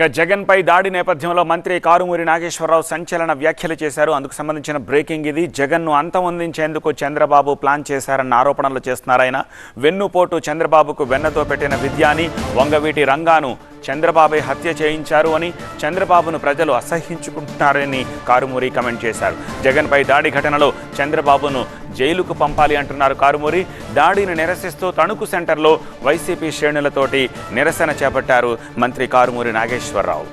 ఇక జగన్ పై దాడి నేపథ్యంలో మంత్రి కారుమూరి నాగేశ్వరరావు సంచలన వ్యాఖ్యలు చేశారు. అందుకు సంబంధించిన బ్రేకింగ్ ఇది. జగన్ను అంతమొందించేందుకు చంద్రబాబు ప్లాన్ చేశారన్న ఆరోపణలు చేస్తున్నారు ఆయన. వెన్నుపోటు చంద్రబాబుకు వెన్నతో పెట్టిన విద్యాని వంగవీటి రంగాను చంద్రబాబే హత్య చేయించారు అని చంద్రబాబును ప్రజలు అసహించుకుంటున్నారని కారుమూరి కమెంట్ చేశారు. జగన్పై దాడి ఘటనలో చంద్రబాబును జైలుకు పంపాలి అంటున్నారు కారుమూరి. దాడిని నిరసిస్తూ తణుకు సెంటర్లో వైసీపీ శ్రేణులతోటి నిరసన చేపట్టారు మంత్రి కారుమూరి నాగేశ్వరరావు.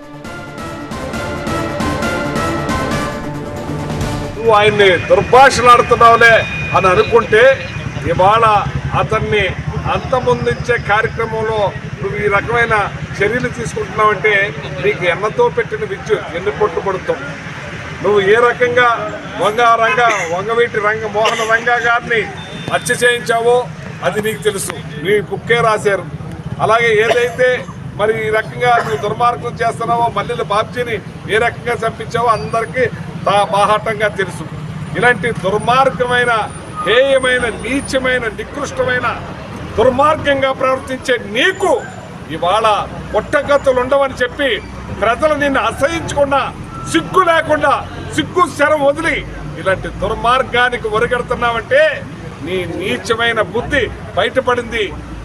నువ్వు ఆయన్ని దుర్భాషలాడుతున్నావులే అని అనుకుంటే ఇవాళ అతన్ని అంతమొందించే కార్యక్రమంలో నువ్వు ఈ రకమైన చర్యలు తీసుకుంటున్నావంటే నీకు ఎన్నతో పెట్టిన విద్యుత్ ఎన్ని పొట్టు పడుతావు? నువ్వు ఏ రకంగా వంగ రంగ వంగవీటి రంగ మోహన రంగా గారిని హత్య చేయించావో అది నీకు తెలుసు. నీ కుక్కే రాశారు. అలాగే ఏదైతే మరి ఈ రకంగా నువ్వు దుర్మార్గం చేస్తున్నావో మల్లెల బాబ్జీని ఏ రకంగా చంపించావో అందరికీ తా బాహాటంగా తెలుసు. ఇలాంటి దుర్మార్గమైన హేయమైన నీచమైన నికృష్టమైన దుర్మార్గంగా ప్రవర్తించే నీకు ఇవాళ పుట్టగతులు ఉండవని చెప్పి ప్రజలు నిన్ను అసహించకుండా సిగ్గు లేకుండా సిగ్గు శరం వదిలి ఇలాంటి దుర్మార్గానికి ఒరిగెడుతున్నావంటే నీ నీచమైన బుద్ధి బయటపడింది.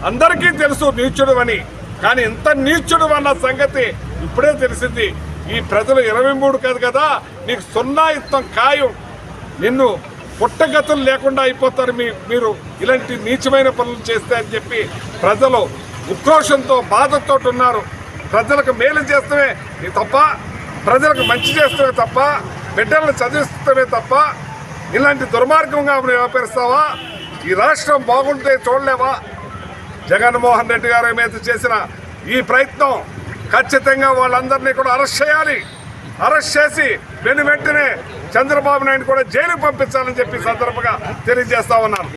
అందరికీ తెలుసు నీచుడు అని. కానీ ఇంత నీచుడు అన్న సంగతి ఇప్పుడే తెలిసింది. ఈ ప్రజలు ఇరవై మూడు కాదు కదా నీకు సున్నా ఇస్తాం ఖాయం. నిన్ను పుట్టగతులు లేకుండా అయిపోతారు మీ మీరు ఇలాంటి నీచమైన పనులు చేస్తే అని చెప్పి ప్రజలు ఉక్రోషంతో బాధతో ఉన్నారు. ప్రజలకు మేలు చేస్తమే తప్ప ప్రజలకు మంచి చేస్తమే తప్ప బిడ్డలను చదివిస్తమే తప్ప ఇలాంటి దుర్మార్గంగా వ్యవహరిస్తావా? ఈ రాష్ట్రం బాగుంటే చూడలేవా? జగన్మోహన్ రెడ్డి గారి మీద చేసిన ఈ ప్రయత్నం ఖచ్చితంగా వాళ్ళందరినీ కూడా అరెస్ట్ చేయాలి. అరెస్ట్ చేసి వెను వెంటనే చంద్రబాబు నాయుడు కూడా జైలుకు పంపించాలని చెప్పి సందర్భంగా తెలియజేస్తా ఉన్నాను.